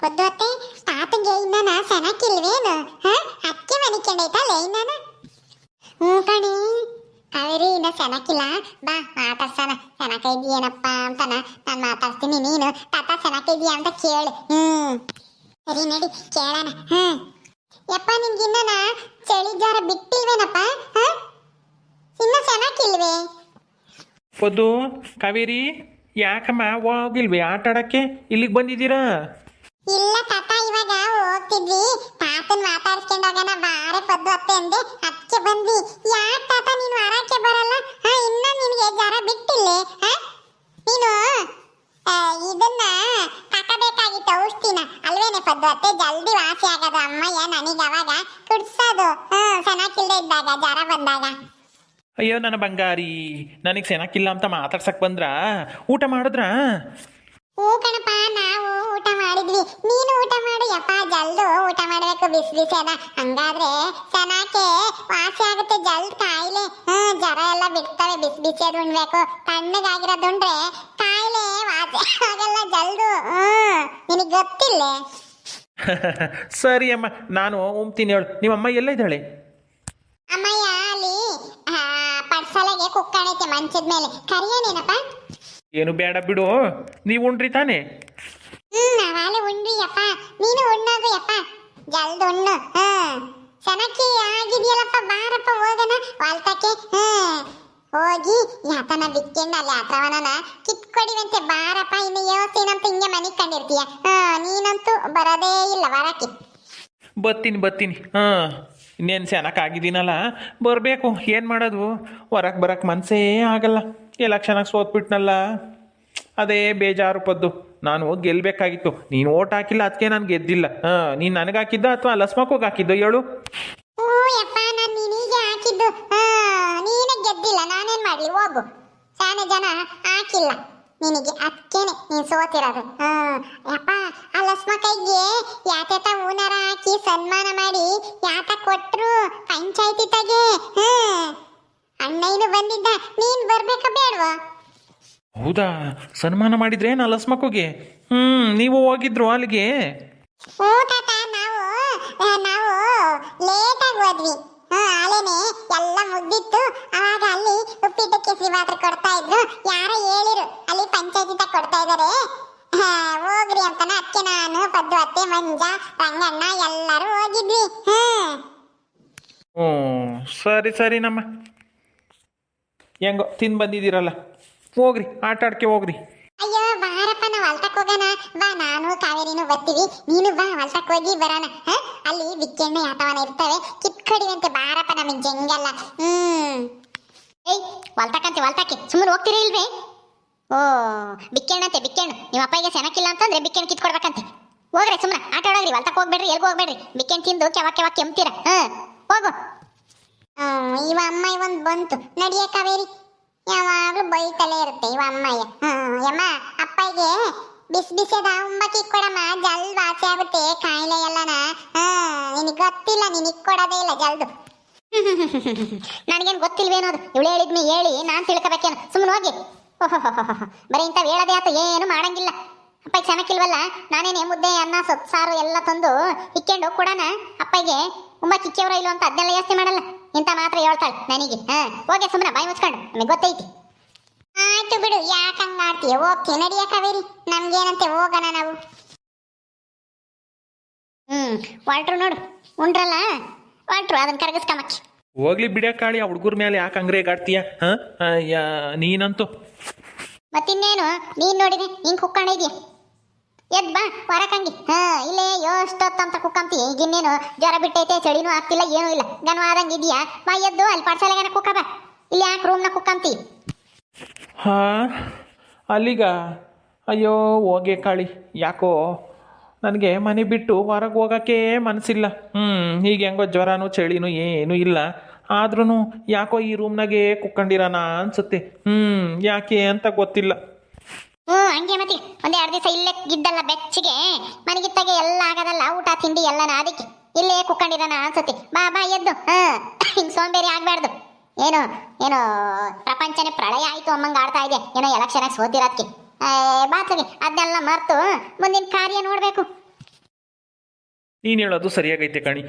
ಪದ್ಧತಿ ತಾತಂಗೆ ಇನ್ನ ಸನಕಿಲ್ವೇನು ಹ? ಅಕ್ಕೆ ಮನಿಕೊಂಡೈತಲ್ಲ ಇನ್ನ ಹ್ಞೂ ಕಣಿ. ಕಾವೇರಿ ಇನ್ನ ಸನಕಿಲ್ಲ ಬಾ, ಮಾತಾಡ್ಸಣ. ಸನಕ ಇದೆಯೇನಪ್ಪ ಅಂತಾನ ನಾನು ಮಾತಾಡ್ತೀನಿ ನೀನು. ತಾತ ಸನಕ ಇದೆಯಾ ಅಂತ ಕೇಳು. ಹ್ಮ್ ಸರಿ, ನಡಿ, ಕೇಳೋಣ. ಹ್ಮ್ ಯಪ್ಪ ನಿನ್ಗಿನ್ನ ಚಳಿ ಜ್ವರ ಬಿಟ್ಟಿಲ್ವೇನಪ್ಪ? ಹ? ಇನ್ನ ಸನಕಿಲ್ವೇ ಪದ್ದು ಕಾವೇರಿ, ಯಾಕಮ್ಮ, ಹೋಗಿಲ್ವೇ ಆಟ ಇಲ್ಲಿಗೆ ಬಂದಿದ್ದೀರಾ? ಇಲ್ಲ ತಾತ ಇವಾಗ ಹೋಗ್ತಿದ್ವಿ. ತಾತನ್ ಮಾತಾಡ್ಸ್ಕೊಂಡು ಬಾರೆ ಪದ್ದು ಅತ್ತೆ ಅಂದೆ ಅದಕ್ಕೆ ಬಂದ್ವಿ. ಯಾಕೆ ತಾತ ನೀನು ವಾರಕ್ಕೆ ಬರಲ್ಲ? ಹಾ ಇನ್ನ ನಿನಗೆ ಜ್ವರ ಬಿಟ್ಟಿಲ್ಲ ಹಾ? ನೀನು ಆ, ಇದನ್ನ ತಕಬೇಕಾಗಿತ್ತು ಔಷಧಿನ. ಅಲ್ವೇನೆ ಪದ್ದು ಅತ್ತೆ ಜಲ್ದಿ ವಾಸಿ ಆಗೋದು ಅಮ್ಮಯ್ಯ ನನಗೆ ಅವಾಗ ಕುಡ್ಸೋದು. ಹ್ಮ್ ಚೆನ್ನಾಗಿಲ್ದೆ ಇದ್ದಾಗ ಜ್ವರ ಬಂದಾಗ. ಅಯ್ಯೋ ನನ್ನ ಬಂಗಾರಿ ನನಗೆ ಸೆನಕ್ಕಿಲ್ಲ ಅಂತ ಮಾತಾಡ್ಸಕ್ ಬಂದ್ರಾ? ಊಟ ಮಾಡಿದ್ರಾ? ಹ್ಞೂ ಕಣಪ್ಪ ನಾವು ಊಟ ಮಾಡಿದ್ವಿ. ನೀನು ಊಟ ಮಾಡು. ಯಪ್ಪ ಜಲ್ದು ಊಟ ಮಾಡಬೇಕು. ಬಿಸಿ ಬಿಸಿ ಅದ. ಹಂಗಾದ್ರೆ ಚೆನ್ನಾಕೆ ವಾಸಿ ಆಗುತ್ತೆ. ಜಲ್ದ್ ಕಾಯಿಲೆ. ಹ್ಮ್ ಜ್ವರ ಎಲ್ಲ ಬಿಡ್ತವೆ. ಬಿಸಿ ಬಿಸಿ ಅದು ಉಣ್ಬೇಕು. ತಣ್ಣಗಾಗಿರೋದು ಉಂಡ್ರೆ ಕಾಯಿಲೆ ವಾಸಿ ಆಗಲ್ಲ ಜಲ್ದು. ಹ್ಮ್ ನಿನಗೆ ಗೊತ್ತಿಲ್ಲ? ಸರಿ ಅಮ್ಮ ನಾನು ಉಮ್ತೀನಿ ಹೇಳು. ನಿಮ್ಮಮ್ಮ ಎಲ್ಲ ಇದ್ದಾಳೆ? ಅಮ್ಮಯ್ಯ ಅಲ್ಲಿ ಪಡ್ಸಲೆಗೆ ಕುಕ್ಕಣೈತೆ ಮಂಚದ ಮೇಲೆ. ಕರಿಯನೇನಪ್ಪ ಏನು ಬೇಡ ಬಿಡು ನೀವು ಉಂಡ್ರಿ ತಾನೆ. ಹ್ಮ್ ನಾವಾಲೆ ಯಪ್ಪ ನೀನು ಉಣ್ಣೋದು ಯಪ್ಪ. ಜಲ್ದ್ ಉಣ್ಣು ಹ್ಮ್ ಆಗಿದೆಯಲ್ಲಪ್ಪ ಬಾರಪ್ಪ ಹೋಗೋಣ ವಾಲ್ತಕ್ಕೆ ಹ್ಮ್ ಹೋಗಿ ಯಾತನ ಬಿಕ್ಕೆಂಡ ಅಲ್ಲಿ ಆತವನನ ಕಿತ್ಕೊಡಿವಂತೆ ಬಾರಪ್ಪ ಇನ್ನು ಯೋಸಿನಂತ ಹಿಂಗೆ ಮನೆ ಕಂಡಿರ್ತೀಯ? ಹಾ ನೀನಂತೂ ಬರದೇ ಇಲ್ಲ ವಾರಕ್ಕೆ. ಬತ್ತೀನಿ ಬತ್ತೀನಿ ಹಾಂ. ಇನ್ನೇನು ಚೆನ್ನಾಗಿದ್ದೀನಲ್ಲ ಬರಬೇಕು. ಏನು ಮಾಡೋದು? ಹೊರಕ್ಕೆ ಬರೋಕ್ಕೆ ಮನಸ್ಸೇ ಆಗಲ್ಲ. ಎಲೆಕ್ಷನಾಗ ಸೋತ್ಬಿಟ್ನಲ್ಲ ಅದೇ ಬೇಜಾರು ಪದ್ದು. ನಾನು ಗೆಲ್ಲಬೇಕಾಗಿತ್ತು ನೀನು ಓಟ್ ಹಾಕಿಲ್ಲ ಅದಕ್ಕೆ ನಾನು ಗೆದ್ದಿಲ್ಲ. ಹಾಂ, ನೀನು ನನಗೆ ಹಾಕಿದ್ದ ಅಥವಾ ಲಸ್ಮಕ್ಕೋಗಿ ಹಾಕಿದ್ದು? ಹೇಳು. ಜನ ಹಾಕಿಲ್ಲ. ನಿನಗೆ ಅದಕ್ಕೇನೆ ನೀನು ಸೋತಿರೋದು. ಹಾಂ, ಯಪ್ಪ ಆ ಲಸ್ಮ ಕೈಗೆ ಯಾತೆತ ಹೂನಾರ ಹಾಕಿ ಸನ್ಮಾನ ಮಾಡಿ ಯಾತ ಕೊಟ್ರು ಪಂಚಾಯತಿ ತಗೆ ಅಣ್ಣ ಬಂದಿದ್ದ ನೀನ್ ಬರ್ಬೇಕ ಬೇಡವಾ? ಹೌದಾ? ಸನ್ಮಾನ ಮಾಡಿದ್ರೆ ನಾ ಲಸ್ಮಕ್ಕೋಗೆ ಹ್ಮ್ ನೀವು ಹೋಗಿದ್ರು ಅಲ್ಲಿಗೆ? ಹ್ಞೂ ತಾತ ನಾವು ನಾವು ಹೋದ್ವಿ. ಹ್ಞೂ ಆಲೇನೆ ಎಲ್ಲ ಮುಗ್ದಿತ್ತು. ಅವಾಗ ಅಲ್ಲಿ ಕೊಡ್ತಾ ಇದ್ರು. ಯಾರೋ ಹೇಳಿರು ಅಲ್ಲಿ ಪಂಚಾಯತಿ ಕೊಡ್ತಾ ಇದಾರೆ. ಹಾ, ಹೋಗ್ರಿ ಅಂತಾನ ಅದಕ್ಕೆ ನಾನು ಪದ್ದು ಅತ್ತೆ ಮಂಜ ರಂಗಣ್ಣ ಎಲ್ಲರೂ ಹೋಗಿದ್ವಿ. ಹ್ಮ್ ಹ್ಞೂ ಸರಿ ಸರಿ ನಮ್ಮ. ಹೆಂಗೋ ತಿಂದು ಬಂದಿದ್ದೀರಲ್ಲ. ಹೋಗ್ರಿ ಆಟ ಆಡ್ಕೆ ಹೋಗ್ರಿ. ಅಯ್ಯೋ ಬಾರಪ್ಪ ನಾವು ಹೊಲ್ತಕ್ ಹೋಗೋಣ. ಬಾ ನಾನು ಕಾವೇರಿನು ಬರ್ತೀವಿ. ನೀನು ಬಾ ಹೊಲ್ತಕ್ ಹೋಗಿ ಬರೋಣ. ಹ? ಅಲ್ಲಿ ಬಿಕ್ಕೆಣ್ಣೆ ಯಾತವನ ಇರ್ತವೆ. ಕಿತ್ಕಡಿವಂತೆ ಬಾರಪ್ಪ ನಮಗೆ ಜಂಗಲ್ಲ. ಹ್ಮ್. ಏಯ್ ಹೊಲ್ತಕ್ಕಂತೆ ಹೊಲ್ತಕ್ಕೆ. ಸುಮ್ಮನೆ ಹೋಗ್ತೀರಾ ಇಲ್ವೇ? ಓ ಬಿಕ್ಕೆಣ್ಣಂತೆ ಬಿಕ್ಕೆಣ್ಣು ನಿಮ್ಮ ಅಪ್ಪಗೆ ಸೆನಕ್ಕಿಲ್ಲ ಅಂತಂದ್ರೆ ಬಿಕ್ಕೆಣ್ಣು ಕಿತ್ಕೊಡ್ಬೇಕಂತೆ. ಹೋಗ್ರಿ ಸುಮ್ಮನೆ ಆಟ ಆಡೋಗ್ರಿ ಹೊಲ್ತಕ್ಕೆ ಹೋಗ್ಬೇಡ್ರಿ, ಎಲ್ಗೂ ಹೋಗ್ಬೇಡ್ರಿ. ಬಿಕ್ಕೆಣ್ಣು ತಿಂದು ಕೆವ ಕೆವ ಕೆಮ್ತೀರ. ಹ್ಮ್ ಹೋಗು. ಇವ ಅಮ್ಮಾಯಿ ಒಂದು ಬಂತು. ನಡಿಯ ಕಾವೇರಿ. ಯಾವಾಗ್ಲೂ ಬೈತಲೇ ಇರುತ್ತೆ ಇವ ಅಮ್ಮಾಯಿ ಹ್ಮ್ ಯಮ್ಮ ಅಪ್ಪಗೆ ಬಿಸಿ ಬಿಸಿದ ಉಂಬಕ್ಕಿ ಕೊಡಮ್ಮ. ಜಲ್ ವಾಸಿ ಆಗುತ್ತೆ ಕಾಯಿಲೆ ಎಲ್ಲನ. ಹಾ ನಿನಗೆ ಗೊತ್ತಿಲ್ಲ ನೀನು ಕೊಡೋದೇ ಇಲ್ಲ ಜಲ್ದು. ನನಗೇನು ಗೊತ್ತಿಲ್ವೇನೋದು ಇವಳು ಹೇಳಿದ್ನಿ ಹೇಳಿ, ನಾನು ತಿಳ್ಕೊಬೇಕೇನು. ಸುಮ್ಮನೆ ಹೋಗಿ. ಬರೀ ಇಂಥವು ಹೇಳೋದೇ ಆತ, ಏನು ಮಾಡಂಗಿಲ್ಲ. ಅಪ್ಪ ಚೆನ್ನಾಗಿಲ್ವಲ್ಲ ನಾನೇನೇ ಮುದ್ದೆ, ಅನ್ನ ಸೊಪ್ಪು ಸಾರು ಎಲ್ಲ ತಂದು ಇಕ್ಕೊಂಡು ಕೊಡೋಣ. ಅಪ್ಪಗೆ ಉಮ್ಮ ಕಿಕ್ಕಿಯವರ ಇಲ್ಲ ಅಂತ ಅದನ್ನೆಲ್ಲ ಯೋಚನೆ ಮಾಡಲ್ಲ. ಇಂಥ ಮಾತ್ರ ಹೇಳ್ತಾಳೆ ನನಗೆ. ಹಾ, ಹೋಗಿ ಸುಮ್ಮನೆ ಬಾಯಿ ಮುಚ್ಕೊಂಡು. ನಮಗೆ ಗೊತ್ತೈತಿ. ಆಯ್ತು ಬಿಡು, ಯಾಕೆ ಹಂಗೆ ಆಡ್ತೀಯ ಓಕೆ, ನಡಿಯ ಕಾವೇರಿ. ನಮ್ಗೇನಂತೆ, ಹೋಗೋಣ ನಾವು. ಹ್ಮ್, ವಾಲ್ಟ್ರು ನೋಡು, ಉಂಡ್ರಲ್ಲ? ವಾಲ್ಟ್ರು ಅದನ್ನ ಕರಗಿಸ್ಕೊಂಬಕ್ಕಿ ಹೋಗ್ಲಿ ಬಿಡ ಕಾಳಿ ಆ ಹುಡುಗರ ಮೇಲೆ ಯಾಕೆ ಹಂಗ್ರೆ ಗಾಡ್ತೀಯ ಹಾಂ? ನೀನಂತೂ. ಮತ್ತಿನ್ನೇನು? ನೀನ್ ನೋಡಿದೆ ಹಿಂಗ್ ಕುಕ್ಕಣ ಇದೆಯಾ ಎದ್ ಬಾ ಹೊರಕಂಗಿ ಹ ಇಲ್ಲೇ ಎಷ್ಟೊತ್ತಂತ ಕುಕ್ಕಂತಿ? ಈಗಿನ್ನೇನು ಜ್ವರ ಬಿಟ್ಟೈತೆ ಚಳಿನೂ ಆಗ್ತಿಲ್ಲ ಏನೂ ಇಲ್ಲ. ಗನವಾದಂಗೆ ಇದೆಯಾ ಬಾ ಎದ್ದು ಅಲ್ಲಿ ಪಾಠಶಾಲೆಗನ ಕುಕ್ಕ ಬಾ. ಇಲ್ಲಿ ಯಾಕೆ ರೂಮ್ನ ಕುಕ್ಕಂತಿ? ಹಾ ಅಲ್ಲಿಗ? ಅಯ್ಯೋ ಹೋಗೆ ಕಾಳಿ ಯಾಕೋ? ನನಗೆ ಮನೆ ಬಿಟ್ಟು ಹೊರಗೆ ಹೋಗೋಕ್ಕೆ ಮನಸ್ಸಿಲ್ಲ. ಹ್ಞೂ ಈಗ ಹೆಂಗೋ ಜ್ವರನೂ ಚಳಿನೂ ಏನೂ ಇಲ್ಲ. ಆದ್ರೂ ಯಾಕೋ ಈ ರೂಮ್ನಾಗೆ ಕುಕ್ಕೊಂಡಿರೋಣ ಅನ್ಸುತ್ತೆ. ಹ್ಞೂ ಯಾಕೆ ಅಂತ ಗೊತ್ತಿಲ್ಲ. ಹ್ಞೂ ಹಂಗೆ ಮತ್ತೆ ಒಂದೆರಡು ಎರಡು ದಿವಸ ಇಲ್ಲೇ ಗಿದ್ದಲ್ಲ ಬೆಚ್ಚಿಗೆ. ಮನೆಗಿತ್ತಾಗೆ ಎಲ್ಲ ಆಗದಲ್ಲ, ಊಟ, ತಿಂಡಿ ಎಲ್ಲನ ಅದಕ್ಕೆ. ಇಲ್ಲೇ ಕುಕ್ಕಂಡಿರಣ ಅನ್ಸುತ್ತೆ. ಬಾ ಬಾ, ಎದ್ದು. ಹಾಂ ಹಿಂಗ್ ಸೋಂಬೇರಿ ಆಗ್ಬಾರ್ದು. ಏನು ಏನು ಪ್ರಪಂಚನೇ ಪ್ರಳಯ ಆಯ್ತು ಅಮ್ಮಂಗ ಆಡ್ತಾ ಇದೆ ಏನೋ ಎಲೆಕ್ಷನ್ ಸೋತಿರೋದಕ್ಕೆ ಬಾತ್ಗೆ ಅದನ್ನೆಲ್ಲ ಮರೆತು, ಮುಂದಿನ ಕಾರ್ಯ ನೋಡ್ಬೇಕು. ನೀನು ಹೇಳೋದು ಸರಿಯಾಗೈತೆ ಕಣಿ.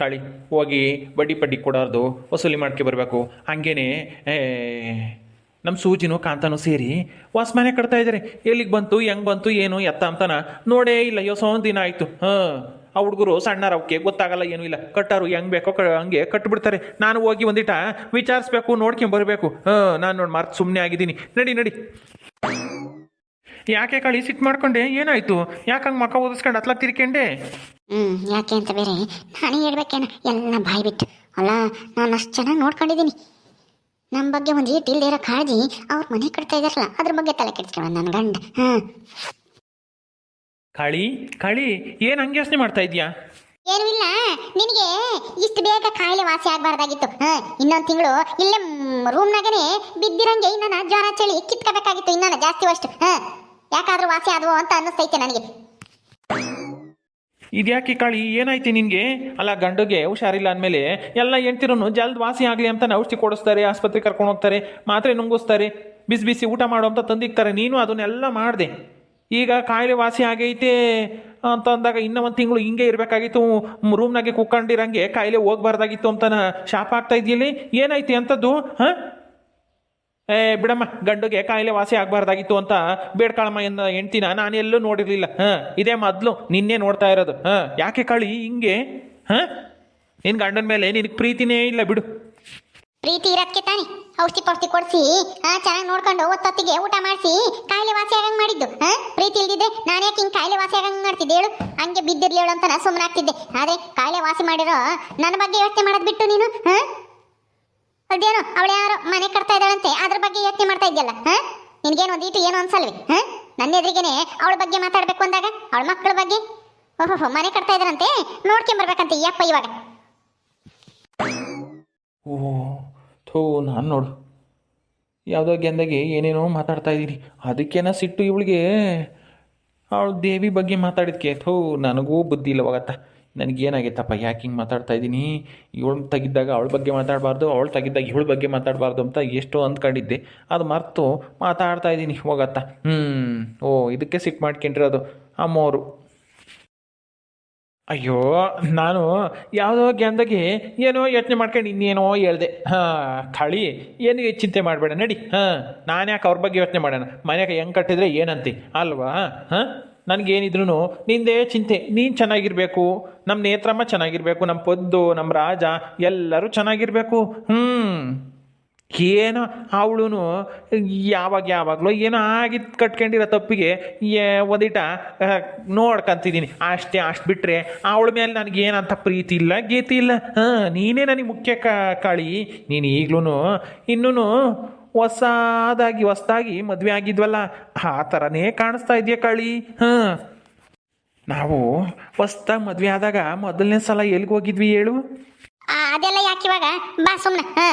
ಕಾಳಿ, ಹೋಗಿ ಬಡ್ಡಿ ಪಡ್ಡಿ ಕೊಡಾರ್ದು, ವಸೂಲಿ ಮಾಡ್ಕೆ ಬರಬೇಕು. ಹಂಗೇನೆ ನಮ್ಮ ಸೂಜಿನೂ ಕಾಂತಾನು ಸೇರಿ ವಾಸ ಮನೆ ಕಟ್ತಾ ಇದ್ದಾರೆ ಎಲ್ಲಿಗೆ ಬಂತು, ಹೆಂಗೆ ಬಂತು, ಏನು, ಎತ್ತ ಅಂತಾನ ನೋಡೇ ಇಲ್ಲ. ಯೋಸೋ ಒಂದು ದಿನ ಆಯಿತು. ಹಾಂ, ಆ ಹುಡುಗರು ಸಣ್ಣರ ಅವಕ್ಕೆ ಗೊತ್ತಾಗಲ್ಲ, ಏನೂ ಇಲ್ಲ. ಕಟ್ಟಾರು ಹೆಂಗೆ ಬೇಕೋ ಕ, ಹಂಗೆ ಕಟ್ಬಿಡ್ತಾರೆ. ನಾನು ಹೋಗಿ ಒಂದಿಟ ವಿಚಾರಿಸ್ಬೇಕು ನೋಡ್ಕೊಂಡು ಬರಬೇಕು ಹಾಂ, ನಾನು ನೋಡಿ ಮಾರ್ಕ್ ಸುಮ್ಮನೆ ಆಗಿದ್ದೀನಿ. ನಡಿ ನಡಿ. ಯಾಕೆ ಕಳಿ ಸಿಟ್ಟು ಮಾಡ್ಕೊಂಡೆ? ಏನಾಯ್ತು? ಯಾಕೆ ಹಂಗೆ ಮಕ್ಕ ಓದಿಸ್ಕೊಂಡು ಹತ್ಲ ತಿರ್ಕೊಂಡೆ ಹ್ಮ್ ಯಾಕೆ ಅಂತ ಬೇರೆ? ನಾನೇ ಹೇಳ್ಬೇಕೇನ? ಎಲ್ಲ ಬಾಯಿ ಬಿಟ್ಟು. ಅಲ್ಲ ನಾನು ಅಷ್ಟು ಚೆನ್ನಾಗಿ ನೋಡ್ಕೊಂಡಿದ್ದೀನಿ ನಮ್ಮ ಬಗ್ಗೆ ಒಂದು ಏಟ್ ಇಲ್ಲದೆ ಇರೋ ಕಾಳಜಿ ಅವ್ರ ಮನೆ ಕಟ್ತಾ ಇದಾರಲ್ಲ ಅದ್ರ ಬಗ್ಗೆ ತಲೆ ಕೆಡ್ಸ್ಕೊಳ್ಳ ನನ್ನ ಗಂಡ. ಹಾಂ. ಕಳಿ ಕಳಿ ಏನು ಹಂಗೆ ಯೋಚನೆ ಮಾಡ್ತಾ ಇದೀಯಾ? ಏನು ಇಲ್ಲ. ನಿನಗೆ ಇಷ್ಟು ಬೇಗ ಕಾಯಿಲೆ ವಾಸಿ ಆಗಬಾರ್ದಾಗಿತ್ತು. ಹಾಂ ಇನ್ನೊಂದು ತಿಂಗಳು ಇಲ್ಲೇ ರೂಮ್ನಾಗನೇ ಬಿದ್ದಿರಂಗೆ ಇನ್ನ ಜ್ವರ ಚಳಿ ಕಿತ್ಕೋಬೇಕಾಗಿತ್ತು ಇನ್ನ ಜಾಸ್ತಿ ಅಷ್ಟು. ಹಾಂ. ಯಾಕಾದ್ರೂ ವಾಸಿ ಆದವು ಅಂತ ಅನ್ನಿಸ್ತೈತೆ ನನಗೆ. ಇದ್ಯಾಕೆ ಕಾಳಿ, ಏನಾಯ್ತು ನಿನಗೆ? ಅಲ್ಲ, ಗಂಡುಗೆ ಹುಷಾರಿಲ್ಲ ಅಂದಮೇಲೆ ಎಲ್ಲ ಹೆಂಡ್ತಿರೂ ಜಲ್ದ್ ವಾಸಿ ಆಗಲಿ ಅಂತ ಔಷಧಿ ಕೊಡಿಸ್ತಾರೆ ಆಸ್ಪತ್ರೆಗೆ ಕರ್ಕೊಂಡು ಹೋಗ್ತಾರೆ, ಮಾತ್ರೆ ನುಂಗಿಸ್ತಾರೆ, ಬಿಸಿ ಬಿಸಿ ಊಟ ಮಾಡು ಅಂತ ತಂದಿಕ್ತಾರೆ, ನೀನು ಅದನ್ನೆಲ್ಲ ಮಾಡಿದೆ. ಈಗ ಕಾಯಿಲೆ ವಾಸಿ ಆಗೈತೆ ಅಂತ ಅಂದಾಗ ಇನ್ನೂ ಒಂದು ತಿಂಗಳು ಹಿಂಗೆ ಇರಬೇಕಾಗಿತ್ತು ರೂಮ್ನಾಗೆ ಕುಕ್ಕೊಂಡಿರಂಗೆ ಕಾಯಿಲೆ ಹೋಗ್ಬಾರ್ದಾಗಿತ್ತು ಅಂತ ಶಾಪ ಆಗ್ತಾ ಇದೆಯಲ್ಲಿ ಏನಾಯ್ತು ಅಂಥದ್ದು ಹಾಂ? ಏ, ಬಿಡಮ್ಮ, ಗಂಡುಗೆ ಕಾಯಿಲೆ ವಾಸಿ ಆಗಬಾರ್ದಾಗಿತ್ತು ಅಂತ ಬೇಡ್ಕಾಳಮ್ಮ ಎಂದ ಹೆಂಡ್ತಿನ ನಾನು ಎಲ್ಲೂ ನೋಡಿರ್ಲಿಲ್ಲ. ಹಾಂ, ಇದೇ ಮೊದಲು ನಿನ್ನೆ ನೋಡ್ತಾ ಇರೋದು. ಹಾಂ, ಯಾಕೆ ಕಾಳಿ ಹಿಂಗೆ? ಹಾಂ? ನಿನ್ನ ಗಂಡನ ಮೇಲೆ ನಿನಗೆ ಪ್ರೀತಿನೇ ಇಲ್ಲ ಬಿಡು. ಪ್ರೀತಿ ಇರೋಕ್ಕೆ ತಾನೆ. ಔಷಧಿ ಪೌಷ್ಟಿ ಕೊಡಿಸಿ, ಹಾ, ಚೆನ್ನಾಗಿ ನೋಡ್ಕೊಂಡು ಒತ್ತೊತ್ತಿಗೆ ಊಟ ಮಾಡಿಸಿ, ಕಾಯಿಲೆ ವಾಸಿ ಆಗಂಗೆ ಮಾಡಿದ್ದು. ಹಾ, ಪ್ರೀತಿ ಇಲ್ದಿದ್ರೆ ನಾನು ಯಾಕೆ ಹಿಂಗೆ ಕಾಯಿಲೆ ವಾಸಿ ಆಗಂಗೆ ಮಾಡ್ತಿದ್ದೆ ಹೇಳು. ಹಂಗೆ ಬಿದ್ದಿರ್ಲಿ ಹೇಳು ಅಂತ ನಾನು ಸುಮ್ಮನೆ ಆಗ್ತಿದ್ದೆ. ಆದರೆ ಕಾಯಿಲೆ ವಾಸಿ ಮಾಡಿರೋ ನನ್ನ ಬಗ್ಗೆ ಯೋಚನೆ ಮಾಡೋದು ಬಿಟ್ಟು ನೀನು, ಹಾಂ? ಅದೇನೋ, ಅವಳು ಯಾರೋ ಮನೆ ಕಟ್ತಾ ಅದ್ರ ಬಗ್ಗೆ ಯೋಚನೆ ಮಾಡ್ತಾ ಇದ್ಯಲ್ಲ, ಹಾ? ನಿನ್ಗೇನು ಒಂದೀಟು ಏನು ಅನ್ಸಲ್ವಿ, ಹಾ? ನನ್ನ ಎದುರಿಗೇನೆ ಅವಳ ಬಗ್ಗೆ ಮಾತಾಡ್ಬೇಕು ಅಂದಾಗ, ಅವಳ ಮಕ್ಕಳ ಬಗ್ಗೆ? ಓಹೋ ಮನೆ ಕಟ್ತಾ ಇದ್ದಾರಂತೆ ನೋಡ್ಕೊಂಬರ್ಬೇಕಂತೆ ಈ ಅಪ್ಪ ಇವಾಗ. ಓ, ಥೂ, ನಾನು ನೋಡು. ಯಾವುದೋ ಗೆಂದಾಗೆ ಏನೇನೋ ಮಾತಾಡ್ತಾ ಇದ್ದೀರಿ ಅದಕ್ಕೇನ ಸಿಟ್ಟು ಇವಳಿಗೆ? ಅವಳು ದೇವಿ ಬಗ್ಗೆ ಮಾತಾಡಿದ್ಕೆ, ಥೂ, ನನಗೂ ಬುದ್ಧಿ ಇಲ್ಲ ಹೋಗತ್ತ ನನಗೇನಾಗೈತಪ್ಪ ಯಾಕೆ ಹಿಂಗೆ ಮಾತಾಡ್ತಾ ಇದ್ದೀನಿ? ಇವಳು ತೆಗಿದ್ದಾಗ ಅವಳ ಬಗ್ಗೆ ಮಾತಾಡಬಾರ್ದು, ಅವಳು ತೆಗಿದ್ದಾಗ ಇವಳ ಬಗ್ಗೆ ಮಾತಾಡಬಾರ್ದು ಅಂತ ಎಷ್ಟೋ ಅಂದ್ಕೊಂಡಿದ್ದೆ ಅದು ಮರೆತು ಮಾತಾಡ್ತಾ ಇದ್ದೀನಿ ಹೋಗತ್ತ. ಹ್ಞೂ ಓ, ಇದಕ್ಕೆ ಸಿಟ್ಟು ಮಾಡ್ಕೊಂಡಿರೋದು ಅಮ್ಮೋರು. ಅಯ್ಯೋ, ನಾನು ಯಾವುದೋ ಗ್ಯಾಂದಾಗೆ ಏನೋ ಯೋಚನೆ ಮಾಡ್ಕೊಂಡು ಇನ್ನೇನೋ ಹೇಳ್ದೆ. ಹಾಂ ಖಳಿ ಏನು ಚಿಂತೆ ಮಾಡಬೇಡ, ನಡಿ. ಹಾಂ ನಾನು ಯಾಕೆ ಅವ್ರ ಬಗ್ಗೆ ಯೋಚನೆ ಮಾಡೋಣ? ಮನೆಗೆ ಹೆಂಗೆ ಕಟ್ಟಿದ್ರೆ ಏನಂತಿ? ಅಲ್ವಾ? ಹಾಂ? ನನಗೇನಿದ್ರು ನಿಂದೇ ಚಿಂತೆ, ನೀನು ಚೆನ್ನಾಗಿರಬೇಕು ನಮ್ಮ ನೇತ್ರಮ್ಮ ಚೆನ್ನಾಗಿರಬೇಕು ನಮ್ಮ ಪೊದ್ದು ನಮ್ಮ ರಾಜ, ಎಲ್ಲರೂ ಚೆನ್ನಾಗಿರಬೇಕು. ಹ್ಞೂ ಏನೋ ಅವಳು ಯಾವಾಗ ಯಾವಾಗಲೂ ಏನೋ ಆಗಿದ್ದು ಕಟ್ಕೊಂಡಿರೋ ತಪ್ಪಿಗೆ ಒಂದಿಟ ನೋಡ್ಕೊಂತಿದ್ದೀನಿ ಅಷ್ಟೇ, ಅಷ್ಟು ಬಿಟ್ಟರೆ ಅವಳ ಮೇಲೆ ನನಗೇನಂತ ಪ್ರೀತಿ ಇಲ್ಲ, ಗೀತಿ ಇಲ್ಲ. ಹಾಂ, ನೀನೇ ನನಗೆ ಮುಖ್ಯ ಕಾಳಿ. ನೀನು ಈಗಲೂ ಇನ್ನೂ ಹೊಸದಾಗಿ ಹೊಸ್ದಾಗಿ ಮದುವೆ ಆಗಿದ್ವಲ್ಲ ಆ ಥರನೇ ಕಾಣಿಸ್ತಾ ಇದೆಯಾ ಕಾಳಿ? ಹಾಂ. ನಾವು ಹೊಸ್ದಾಗಿ ಮದುವೆ ಆದಾಗ ಮೊದಲನೇ ಸಲ ಎಲ್ಲಿಗೆ ಹೋಗಿದ್ವಿ ಹೇಳು? ಅದೆಲ್ಲ ಯಾಕೆ ಇವಾಗ? ಬಾ ಸುಮ್ಮನೆ ಹಾ.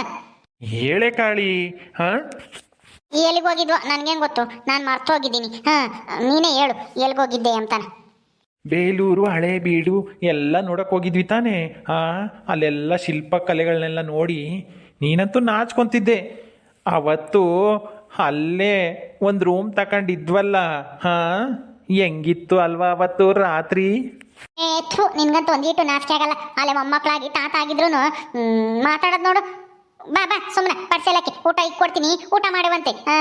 ಹೇಳೆ ಕಾಳಿ ಹಾಂ? ಎಲ್ಲಿಗೆ ಹೋಗಿದ್ವ? ನನ್ಗೇನು ಗೊತ್ತು? ನಾನು ಮರ್ತು ಹೋಗಿದ್ದೀನಿ ಹಾಂ. ನೀನೇ ಹೇಳು ಎಲ್ಲಿಗೆ ಹೋಗಿದ್ದೆ ಅಂತಾನೆ. ಬೇಲೂರು ಹಳೇಬೀಡು ಎಲ್ಲ ನೋಡಕ್ಕೆ ಹೋಗಿದ್ವಿ ತಾನೇ ಹಾ? ಅಲ್ಲೆಲ್ಲ ಶಿಲ್ಪ ಕಲೆಗಳನ್ನೆಲ್ಲ ನೋಡಿ ನೀನಂತೂ ನಾಚ್ಕೊಂತಿದ್ದೆ. ಅವತ್ತು ಅಲ್ಲೇ ಒಂದು ರೂಮ್ ತಗೊಂಡಿದ್ವಲ್ಲ ಹಾ? ಹೆಂಗಿತ್ತು ಅಲ್ವಾ ಅವತ್ತು ರಾತ್ರಿ? ಏ ಥು ನಿನ್ಗಂತೂ ಒಂದೀಟು ನಾಚಿಕೆ ಆಗಲ್ಲ. ಅಲ್ಲೇ ಮೊಮ್ಮಕ್ಕಳಾಗಿ ತಾತ ಆಗಿದ್ರು ಮಾತಾಡೋದು ನೋಡು. ಬಾ ಬಾ ಸುಮ್ಮನೆ ಪರ್ಸೆಲಕ್ಕೆ ಊಟ ಇಕ್ಕೊಡ್ತೀನಿ ಊಟ ಮಾಡುವಂತೆ ಹಾ.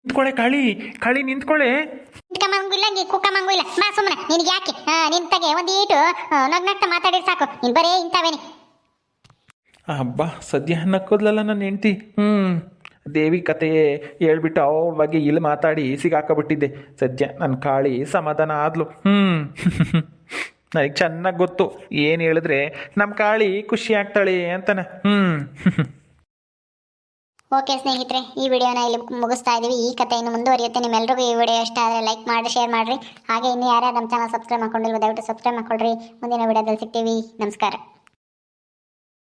ನಿಂತ್ಕೊಳೆ ಕಾಳಿ ಕಾಳಿ ನಿಂತ್ಕೊಳೆ. ನಿಂತ್ಕಮಂಗು ಇಲ್ಲ ನೀ ಕುಕ್ಕಮಂಗು ಇಲ್ಲ. ಬಾ ಸುಮ್ಮನೆ ನಿನಗೆ ಯಾಕೆ? ಹಾಂ ನಿಂತಾಗೆ ಒಂದೀಟು ನಗ್ನಗ್ತ ಮಾತಾಡಿ ಸಾಕು. ನೀನು ಬರೇ ಇಂಥವೇನಿ. ಅಬ್ಬಾ ಸದ್ಯ ನಕ್ಕೋದ್ಲಲ್ಲ ನನ್ನ ಹೆಂಡ್ತಿ. ಹ್ಞೂ ದೇವಿ ಕಥೆಯೇ ಹೇಳ್ಬಿಟ್ಟು ಅವ್ರ ಬಗ್ಗೆ ಇಲ್ಲಿ ಮಾತಾಡಿ ಸಿಗಾಕಬಿಟ್ಟಿದ್ದೆ ಸದ್ಯ ನನ್ನ ಕಾಳಿ ಸಮಾಧಾನ ಆದ್ಲು. ಹ್ಞೂ ನನಗೆ ಚೆನ್ನಾಗಿ ಗೊತ್ತು. ಏನು ಹೇಳಿದ್ರೆ ನಮ್ಮ ಕಾಳಿ ಖುಷಿ ಆಗ್ತಾಳೆ ಅಂತಾನೆ. ಹ್ಞೂ ಓಕೆ ಸ್ನೇಹಿತರೆ, ಈ ವಿಡಿಯೋನ ಇಲ್ಲಿ ಮುಗಿಸ್ತಾ ಇದ್ದೀವಿ ಈ ಕಥೆ ಇನ್ನು ಮುಂದುವರಿಯುತ್ತೆ. ನಿಮ್ಮೆಲ್ಲರಿಗೂ ಈ ವಿಡಿಯೋ ಇಷ್ಟ ಆದರೆ ಲೈಕ್ ಮಾಡಿ, ಶೇರ್ ಮಾಡಿರಿ. ಹಾಗೆ ಇನ್ನು ಯಾರ್ಯಾರು ನಮ್ಮ ಚಾನಲ್ ಸಬ್ಸ್ಕ್ರೈಬ್ ಮಾಡ್ಕೊಂಡಿಲ್ಲ ದಯವಿಟ್ಟು ಸಬ್ಸ್ಕ್ರೈಬ್ ಮಾಡ್ಕೊಳ್ರಿ. ಮುಂದಿನ ವಿಡಿಯೋದಲ್ಲಿ ಸಿಗ್ತೀವಿ. ನಮಸ್ಕಾರ.